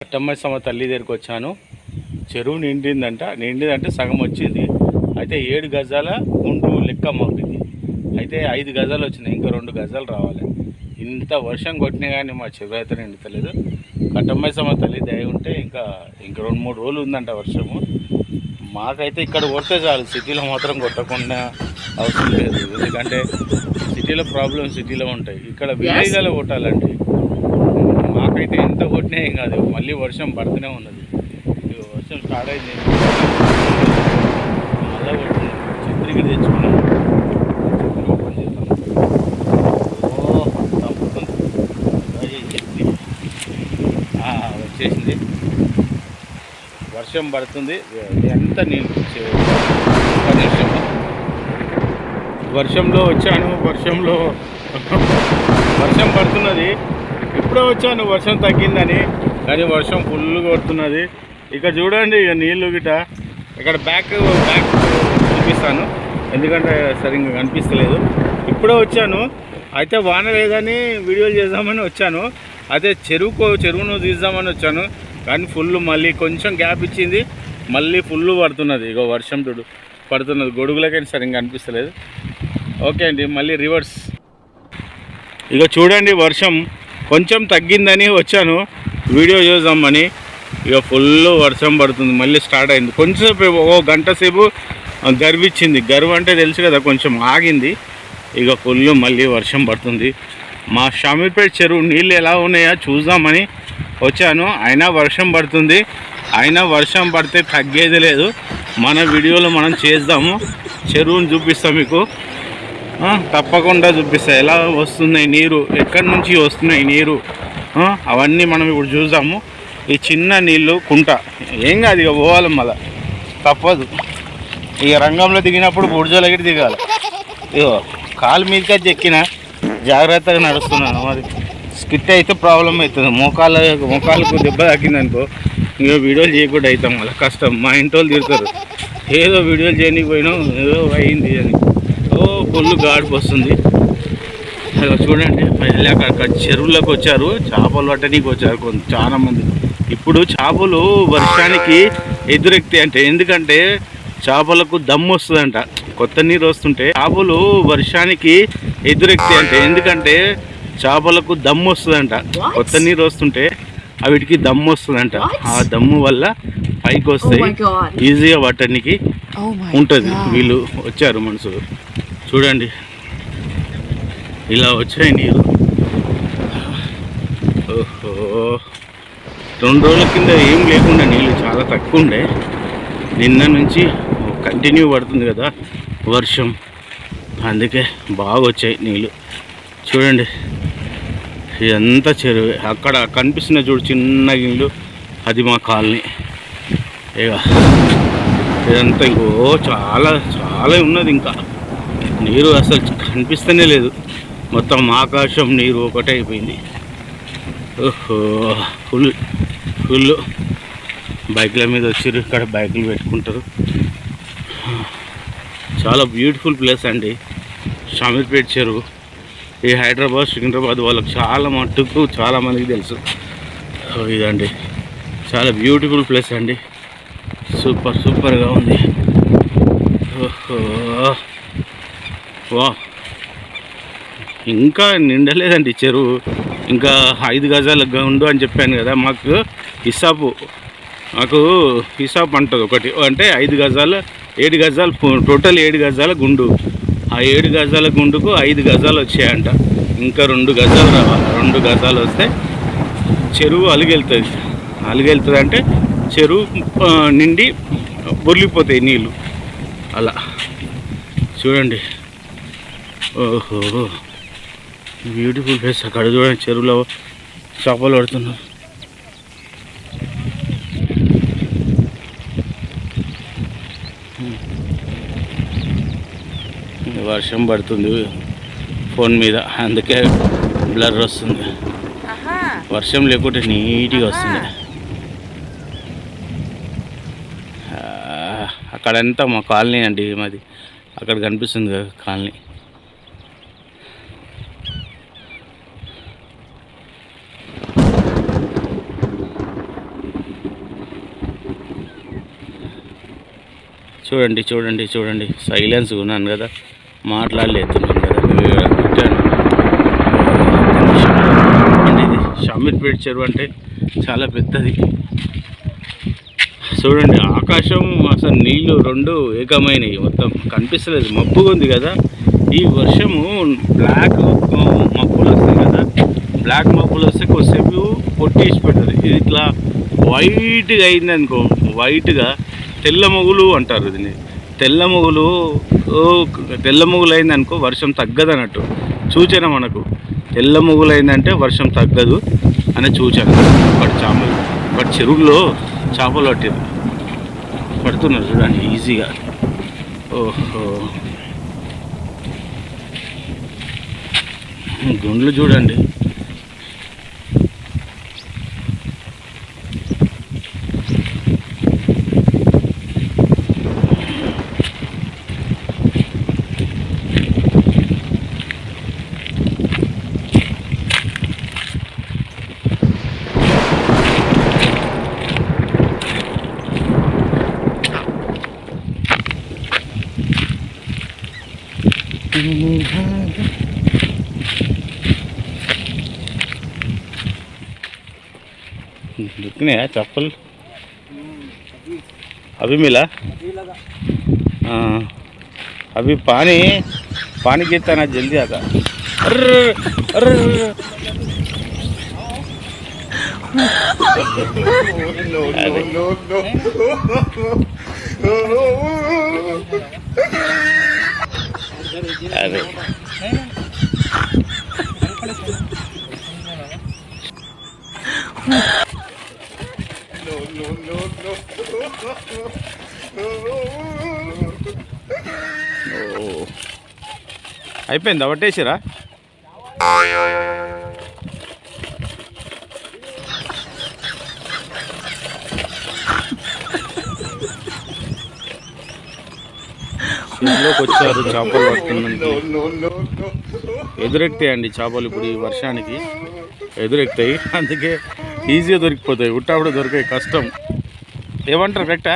కట్టమ్మ తల్లి దగ్గరికి వచ్చాను. చెరువు నిండిందంట. నిండిందంటే సగం వచ్చింది. అయితే ఏడు గజాల గుండు లెక్క మాకుది అయితే ఐదు గజాలు వచ్చినాయి. ఇంకా రెండు గజాలు రావాలి. ఇంత వర్షం కొట్టినా కానీ మా చెరువు అయితే నిండుతలేదు. కట్టమ్మ తల్లి దయ ఉంటే ఇంకా ఇంకా రెండు మూడు రోజులు ఉందంట వర్షము. మాకైతే ఇక్కడ కొడితే చాలు. సిటీలో మాత్రం కొట్టకుండా అవసరం లేదు. ఎందుకంటే సిటీలో ప్రాబ్లమ్ సిటీలో ఉంటాయి. ఇక్కడ విలేజ్లలో కొట్టాలండి. అయితే ఎంత కొట్టినా ఏం కాదు. మళ్ళీ వర్షం పడుతూనే ఉన్నది. వర్షం స్టార్ట్ అయింది. మళ్ళీ కొట్టింది. చిత్రికి తెచ్చుకున్నాం. ఛత్రి ఓపెన్ చేద్దాం. వచ్చేసింది. వర్షం పడుతుంది. ఎంత నీళ్ళు నిమిషం. వర్షంలో వచ్చాను. వర్షంలో వర్షం పడుతున్నది. ఇప్పుడే వచ్చాను వర్షం తగ్గిందని. కానీ వర్షం ఫుల్ కొడుతున్నది. ఇక్కడ చూడండి ఇక నీళ్ళు గిట ఇక్కడ బ్యాక్ బ్యాక్ చూపిస్తాను. ఎందుకంటే సరిగ్గా కనిపిస్తలేదు. ఇప్పుడే వచ్చాను. అయితే వాన లేదని వీడియోలు చేద్దామని వచ్చాను. అయితే చెరువుకు చెరువును తీద్దామని వచ్చాను. కానీ ఫుల్ మళ్ళీ కొంచెం గ్యాప్ ఇచ్చింది. మళ్ళీ ఫుల్ పడుతున్నది. ఇగో వర్షం చూడు పడుతున్నది. గొడుగులకైనా సరిగ్గా అనిపిస్తలేదు ఓకే అండి మళ్ళీ రివర్స్. ఇక చూడండి వర్షం. కొంచెం తగ్గిందని వచ్చాను. వీడియో చూద్దామని. ఇక ఫుల్ వర్షం పడుతుంది. మళ్ళీ స్టార్ట్ అయింది. కొంచెంసేపు ఓ గంట సేపు గర్విచ్చింది గర్వ్ అంటే తెలుసు కదా కొంచెం ఆగింది. ఇక ఫుల్ మళ్ళీ వర్షం పడుతుంది. మా షామీర్పేట చెరువు నీళ్ళు ఎలా ఉన్నాయో చూద్దామని వచ్చాను. అయినా వర్షం పడుతుంది. అయినా వర్షం పడితే తగ్గేది లేదు. మన వీడియోలో మనం చేద్దాము. చెరువుని చూపిస్తాం మీకు. తప్పకుండా చూపిస్తాయి ఎలా వస్తున్నాయి నీరు? ఎక్కడి నుంచి వస్తున్నాయి నీరు? అవన్నీ మనం ఇప్పుడు చూద్దాము. ఈ చిన్న నీళ్ళు కుంట. ఏం కాదు ఇక పోవాలి మళ్ళా. తప్పదు. ఇక రంగంలో దిగినప్పుడు బుర్జలగిరి దిగాలి. ఇగో కాలు మీదకి చెక్కిన జాగ్రత్తగా నడుస్తున్నాను మరి స్కిట్ అయితే ప్రాబ్లం అవుతుంది. మోకాళ్ళ మోకాళ్ళకు దెబ్బ తాకిందనుకో అనుకో వీడియోలు చేయకుండా అవుతాం మళ్ళీ. కష్టం. మా ఇంటి వాళ్ళు తిడతారు. ఏదో వీడియోలు చేయడానికి పోయినా ఏదో అయింది అని. ఫుల్ గాడిపు వస్తుంది. చూడండి మళ్ళీ అక్కడ చెరువులకు వచ్చారు. చేపలు పట్టడానికి వచ్చారు కొంత చాలా మంది. ఇప్పుడు చేపలు వర్షానికి ఎదురెక్తాయి అంటే ఎందుకంటే చేపలకు దమ్ము వస్తుందంట. కొత్త నీరు వస్తుంటే చేపలు వర్షానికి ఎదురెక్తాయి అంటే ఎందుకంటే చేపలకు దమ్ము వస్తుందంట. కొత్త నీరు వస్తుంటే వీటికి దమ్ము వస్తుందంట. ఆ దమ్ము వల్ల పైకి Oh వస్తాయి. ఈజీగా పట్టడానికి Oh ఉంటుంది. వీళ్ళు వచ్చారు మనుషులు. చూడండి. ఇలా వచ్చాయి నీరు. ఓహో. రెండు రోజుల కింద ఏం లేకుండా నీళ్ళు చాలా తక్కువ ఉండే నిన్న నుంచి కంటిన్యూ పడుతుంది కదా వర్షం. అందుకే బాగా వచ్చాయి నీళ్ళు. చూడండి. ఇదంతా చెరువు. అక్కడ కనిపిస్తున్న చూడు చిన్న ఇల్లు. అది మా కాలనీ. ఇక ఇదంతా ఇంకో చాలా చాలా ఉన్నది ఇంకా. నీరు అసలు కనిపిస్తూనే లేదు. మొత్తం ఆకాశం నీరు ఒకటే అయిపోయింది. ఓహో ఫుల్ ఫుల్. బైక్ల మీద వచ్చారు ఇక్కడ బైకులు పెట్టుకుంటారు. చాలా బ్యూటిఫుల్ ప్లేస్ అండి. షామీర్పేట చెరువు. ఈ హైదరాబాద్ సికింద్రాబాద్ వాళ్ళకి చాలా మట్టుకు చాలా మందికి తెలుసు. ఇదండి. చాలా బ్యూటిఫుల్ ప్లేస్ అండి. సూపర్ సూపర్గా ఉంది. ఓహో. వా. ఇంకా నిండలేదండి చెరువు ఇంకా ఐదు గజాలకు ఉండు అని చెప్పాను కదా మాకు హిసాబు మాకు హిసాబ్ అంటుంది ఒకటి. అంటే ఐదు గజాలు ఏడు గజాలు టోటల్ ఏడు గజాల గుండు. ఆ ఏడు గజాల గుండుకు ఐదు గజాలు వచ్చాయంట. ఇంకా రెండు గజాలు రావాలి. రెండు గజాలు వస్తే చెరువు అలిగెళ్తుంది. అలిగెళ్తుంది అంటే చెరువు నిండి బొర్లిపోతాయి నీళ్ళు అలా. చూడండి. ఓహో. బ్యూటిఫుల్ ప్లేస్ అక్కడ చూడండి చెరువులో చేపలు పడుతున్నారు. వర్షం పడుతుంది. ఫోన్ మీద. అందుకే బ్లర్ వస్తుంది. వర్షం లేకుంటే నీట్గా వస్తుంది. అక్కడంతా మా కాలనీ అండి మాది. అక్కడ కనిపిస్తుంది కదా కాలనీ. చూడండి చూడండి చూడండి. సైలెన్స్ ఉన్నాను కదా. మాట్లాడలేతున్నాను కదా. పెట్టాను. ఇది చెరువు అంటే చాలా పెద్దది. చూడండి ఆకాశం అసలు నీళ్ళు రెండు ఏకమైనవి. మొత్తం కనిపిస్తలేదు. మబ్బుగా ఉంది కదా. ఈ వర్షము బ్లాక్ మబ్బులు వస్తాయి కదా. బ్లాక్ మబ్బులు వస్తే కొద్దిసేపు పొట్టేసి పెడుతుంది ఇది ఇట్లా వైట్గా అయింది అనుకో వైట్గా తెల్ల మొగులు అంటారు దీన్ని. తెల్ల మొగులు ఓ, తెల్ల మొగులు అనుకో వర్షం తగ్గదు అన్నట్టు. సూచన మనకు? తెల్ల మొగులు వర్షం తగ్గదు అనే సూచన ఒకటి చేపలు ఒకటి చెరువులో చేపలు పట్టారు పడుతున్నారు చూడండి ఈజీగా. ఓహో. గుండ్లు చూడండి. दीखने चप्पल? अभी मिला? हाँ। अभी पानी पानी गिरता ना जल्दी आता। अर्र अर्र अरे అయిపోయిందా పట్టేసిరా? ఇంట్లోకి వచ్చారు చేపలు పడుతుందంటే ఎదురెక్తాయండి చేపలు ఇప్పుడు ఈ వర్షానికి. ఎదురెక్తాయి అందుకే ఈజీగా దొరికిపోతాయి ఉట్టాప్పుడు దొరికాయి కష్టం ఏమంటారు కరెక్టా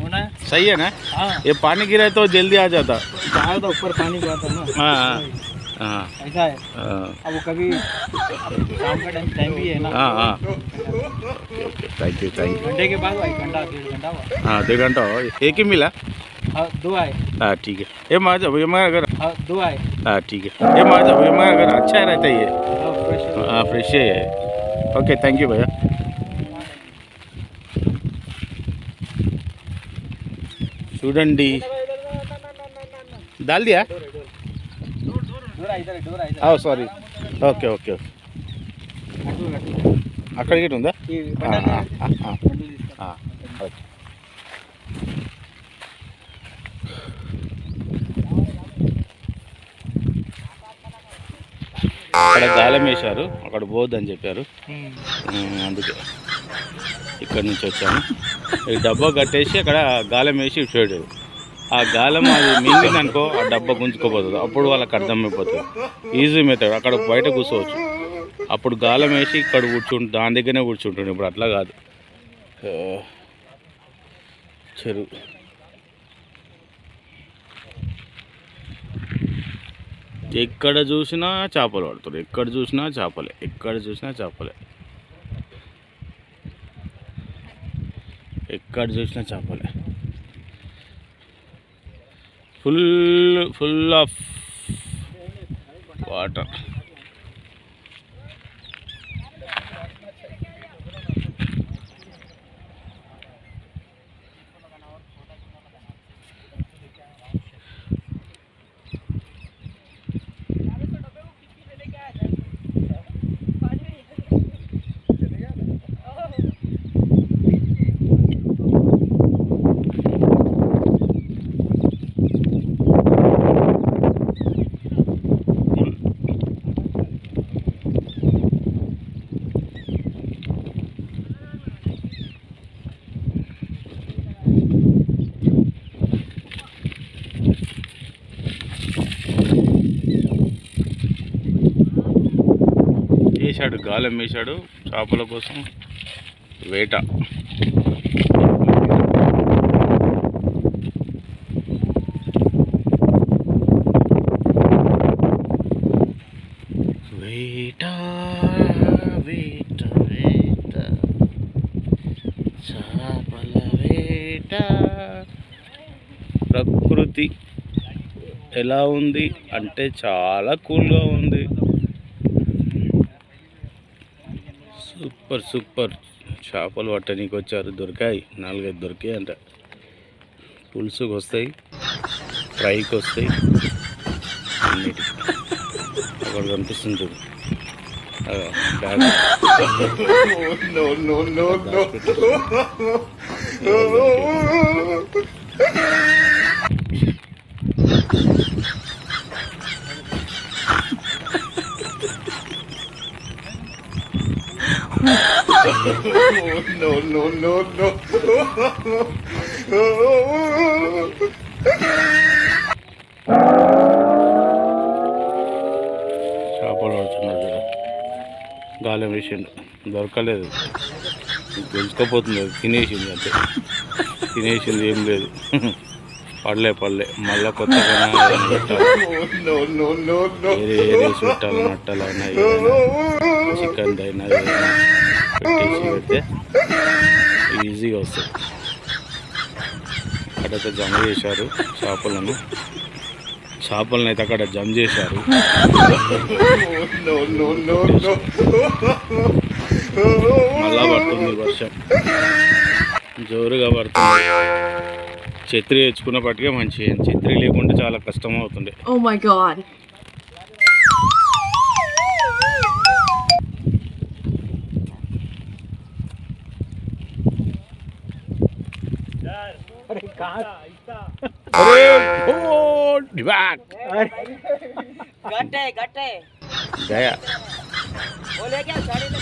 होना है सही है ना हाँ ये पानी गिरा तो जल्दी आ जाता चाहे तो ऊपर पानी जाता है ना हाँ हाँ हाँ ऐसा है हाँ अब वो कभी शाम का टाइम टाइम भी है ना हाँ हाँ okay thank you thank you घंटे के बाद हुआ एक घंटा डेढ़ घंटा हुआ हाँ दो घंटा हो एक ही मिला हाँ दो आए हाँ ठीक है ये माँ जब ये मैं अगर हाँ दो आए हाँ ठीक है ये माँ जब ये मैं अगर अच्छा रहता है ये हाँ फ्रेश हाँ ఓకే థ్యాంక్ యూ భయ్యా చూడండి దాల్దియా సారీ ఓకే ఓకే ఓకే అక్కడ ఉందా ఓకే అక్కడ గాలం వేశారు అక్కడ పోద్దని చెప్పారు. అందుకే ఇక్కడ నుంచి వచ్చాను. ఈ డబ్బా కట్టేసి అక్కడ గాలం వేసి ఇటు ఆ గాలం అది మిగిలింది అనుకో ఆ డబ్బా గుంజుకోపోతుంది. అప్పుడు వాళ్ళకి అర్థమైపోతుంది. ఈజీ మెథడ్ అక్కడ బయట కూర్చోవచ్చు. అప్పుడు గాలం వేసి ఇక్కడ కూర్చుంటు దాని దగ్గరనే కూర్చుంటుంది ఇప్పుడు అట్లా కాదు. చెరువు. ఎక్కడ చూసినా చేపలు పడుతారు ఎక్కడ చూసినా చేపలే ఎక్కడ చూసినా చేపలే ఎక్కడ చూసినా చేపలే ఫుల్ ఫుల్ ఆఫ్ వాటర్ గాలి అమ్మేశాడు చేపల కోసం వేట. వేట వేట వేట. చేపల వేట. ప్రకృతి ఎలా ఉంది? అంటే చాలా కూల్గా ఉంది. Super super. చేపలు పట్టనీకి వచ్చారు. దొరికాయి. నాలుగైదు దొరికాయి అంట. పులుసుకి వస్తాయి. ఫ్రైకి వస్తాయి. అన్నిటికి. అక్కడ కనిపిస్తుంది చూడు. అదో, బ్యాగ్. చేపలు పడుతున్నారు చూడు గాలం వేసిండు. దొరకలేదు. గెలుచుకోపోతుంది అది తినేసింది అంతే. తినేసింది ఏం లేదు. పడలే పడలే. మళ్ళా కొత్తగా ఏదైనా పెట్టాలి. వేరే ఏ రైస్ పెట్టాలి. మట్టలైనా ఏదైనా చికెన్ అయినా ఏదైనా పెట్టేసి పెడితే ఈజీగా వస్తుంది అక్కడైతే జమ చేశారు చేపలను చేపలను అయితే అక్కడ జమ చేశారు మళ్ళా పడుతుంది వర్షం జోరుగా పడుతుంది చెత్రి తెచ్చుకున్నప్పటికే మంచి ఛత్రి లేకుంటే చాలా కష్టం అవుతుండే अरे गट्टे गट्टे गया। वो ले क्या साड़ी ले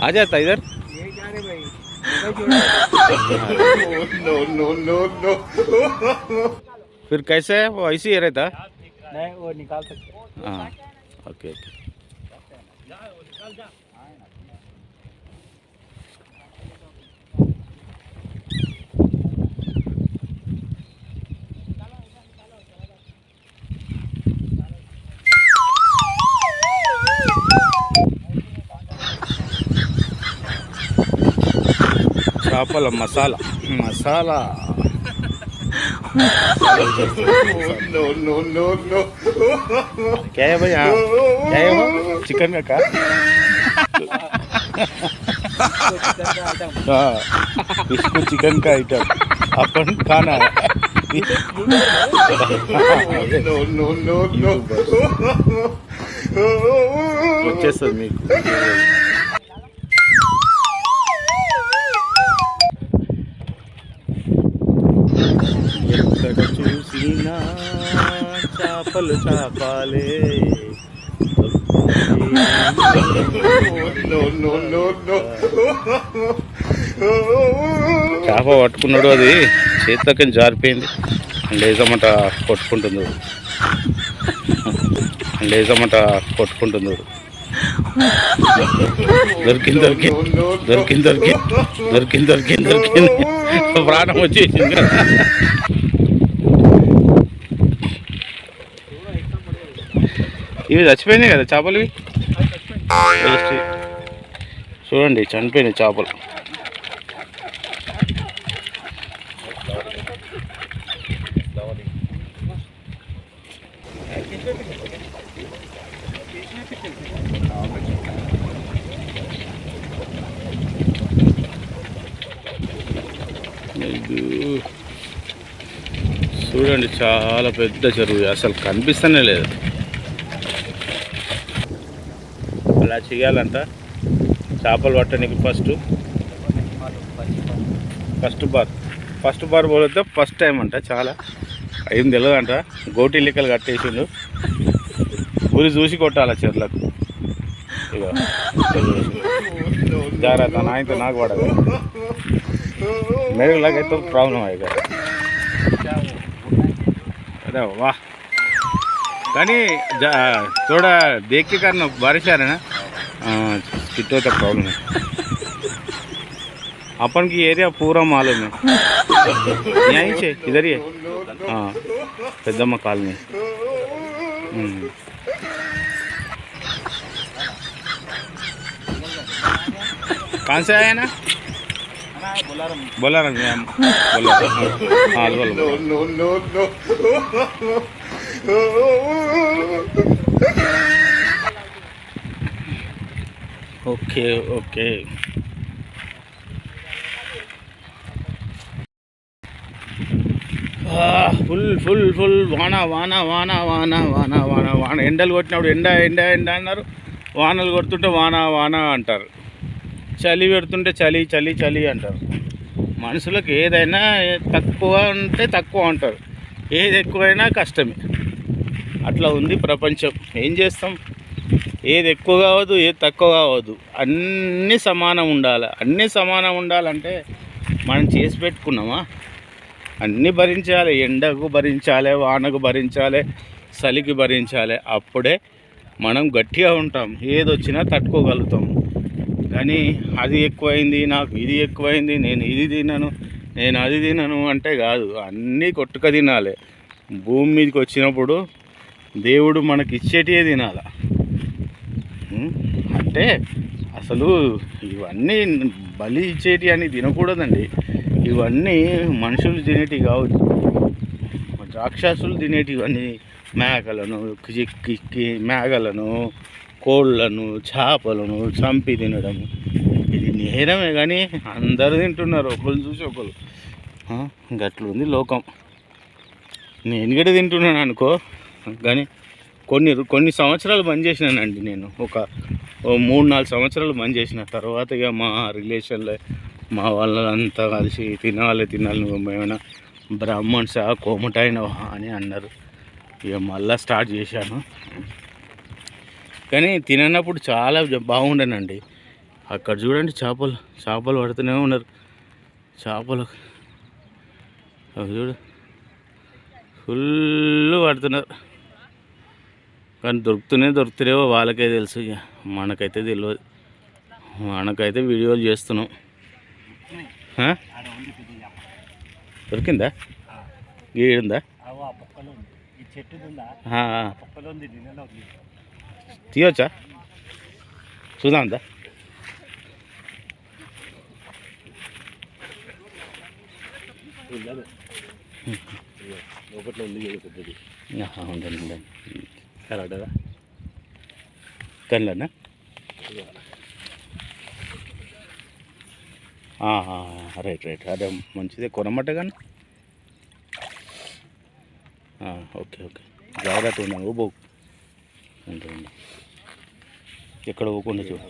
आ। जाता इधर ये जा रहे भाई फिर कैसे है? वो ऐसे ही रहता नहीं वो निकाल सकते। हाँ ओके ओके। చేపల మసాలా మసాలా क्या है भाई हाँ क्या है वो चिकन का का हाँ इसको चिकन का आइटम अपन खाना है వచ్చేస్తుంది మీకు చేపలు. చేపాలే చేప పట్టుకున్నాడు అది. చేతిలోకి జారిపోయింది. లేజమంట కొట్టుకుంటుంది లేజమంట కొట్టుకుంటుంది దొరికింది దొరికింది దొరికింది దొరికింది దొరికింది దొరికింది దొరికింది. ప్రాణం వచ్చేసింది. ఇవి చచ్చిపోయినాయి కదా చేపలు ఇవి? చూడండి చనిపోయినాయి చేపలు. చూడండి చాలా పెద్ద చెరువు. అసలు కనిపిస్తూనే లేదు. ఇలా చేయాలంట? చేపలు పట్టడానికి first first bar first bar పోతే ఫస్ట్ టైం అంట చాలా. ఏం తెలియదంట గోటి లిక్కలు కట్టేసిండు. ఊరి చూసి కొట్టాలి చెర్లకు. జాగ్రత్త నాయనతో నాకు పడదు. మెరుగులాగైతే ప్రాబ్లం అయ్యా అదే వా. కానీ చూడ దేక్కి కారణం బారిశారేనా करना बारिश आ रहा है ना हाँ, कितना तो प्रॉब्लम है अपन की एरिया पूरा मालूम है यहीं से इधर ही है हाँ పెద్దమ్మ కాలనీ हम्म। कहाँ से आया ना బొల్లారం బొల్లారం हाँ बोलो okay okay. Full full full వాన వాన వాన వాన వాన వాన వాన. ఎండలు కొట్టినప్పుడు ఎండ ఎండ ఎండ అన్నారు. వానలు కొడుతుంటే వాన వాన అంటారు. చలి పెడుతుంటే చలి చలి చలి అంటారు. మనుషులకు ఏదైనా తక్కువ ఉంటే తక్కువ అంటారు. ఏది ఎక్కువైనా కష్టమే. అట్లా ఉంది ప్రపంచం. ఏం చేస్తాం? ఏది ఎక్కువ కావద్దు ఏది తక్కువ కావద్దు. అన్నీ సమానం ఉండాలి. అన్నీ సమానం ఉండాలంటే మనం చేసి పెట్టుకున్నామా? అన్నీ భరించాలి. ఎండకు భరించాలి వానకు భరించాలి చలికి భరించాలి. అప్పుడే మనం గట్టిగా ఉంటాం. ఏది వచ్చినా తట్టుకోగలుగుతాం. కానీ అది ఎక్కువైంది నాకు ఇది ఎక్కువైంది నేను ఇది తినను నేను అది తినను అంటే కాదు. అన్నీ కొట్టుక తినాలి. భూమి మీదకి వచ్చినప్పుడు దేవుడు మనకి ఇచ్చేటివే తినాలి? అంటే అసలు ఇవన్నీ బలి ఇచ్చేటి అని తినకూడదండి. ఇవన్నీ మనుషులు తినేటివి కావచ్చు. రాక్షసులు తినేటివన్నీ మేకలను కి- మేకలను కోళ్ళను చేపలను చంపి తినడం. ఇది నేరమే కానీ అందరు తింటున్నారు ఒకళ్ళు చూసి ఒకళ్ళు. గట్లు గట్లుంది లోకం. నేను కూడా తింటున్నాను అనుకో కానీ కొన్ని కొన్ని సంవత్సరాలు బంద్ చేసినానండి నేను. ఒక మూడు నాలుగు సంవత్సరాలు బంద్ చేసిన. తర్వాత ఇక మా రిలేషన్లో మా వాళ్ళంతా కలిసి తినాలి తినాలి నువ్వు ఏమైనా బ్రాహ్మణ్స్ కోమటైనవా అని అన్నారు. ఇక మళ్ళా స్టార్ట్ చేశాను. కానీ తిననప్పుడు చాలా బాగుండనండి బాగుండేనండి. అక్కడ చూడండి చేపలు చేపలు పడుతూనే ఉన్నారు. చేపలు అవి చూడు. ఫుల్ పడుతున్నారు. కానీ దొరుకుతూనే దొరుకుతారేవో వాళ్ళకే తెలుసు ఇక. మనకైతే తెలియదు మనకైతే వీడియోలు చేస్తున్నాం? దొరికిందా? గీడుందా తీయొచ్చా? చూద్దాందా లోపట్లో ఉంది పెద్దది. ఉండండి కరెక్టా కళ్ళనా? Right right. అదే మంచిదే. కొనమట్ట కానీ ఓకే ఓకే. జాగ్రత్త ఉన్నాను బో ఉంటుంది ఎక్కడ పోకుండా చూడు.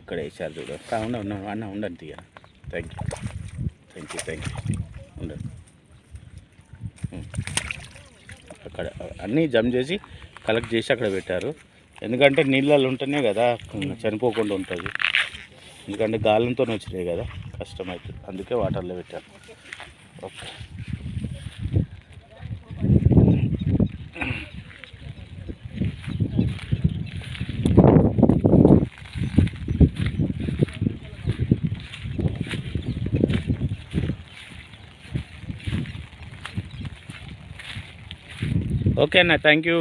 ఇక్కడ వేసారు చూడు. ఉండ అన్న ఉండండి తీయ thank you thank you thank you ఉండండి ఉం. అక్కడ అన్నీ జమ్ చేసి కలెక్ట్ చేసి అక్కడ పెట్టారు. ఎందుకంటే నీళ్ళల్లో ఉంటేనే కదా చనిపోకుండా ఉంటుంది. ఎందుకంటే గాలంతో వచ్చినాయి కదా కష్టమవుతుంది అందుకే వాటర్లో పెట్టారు. ఓకే. ఓకే అన్న థ్యాంక్ యూ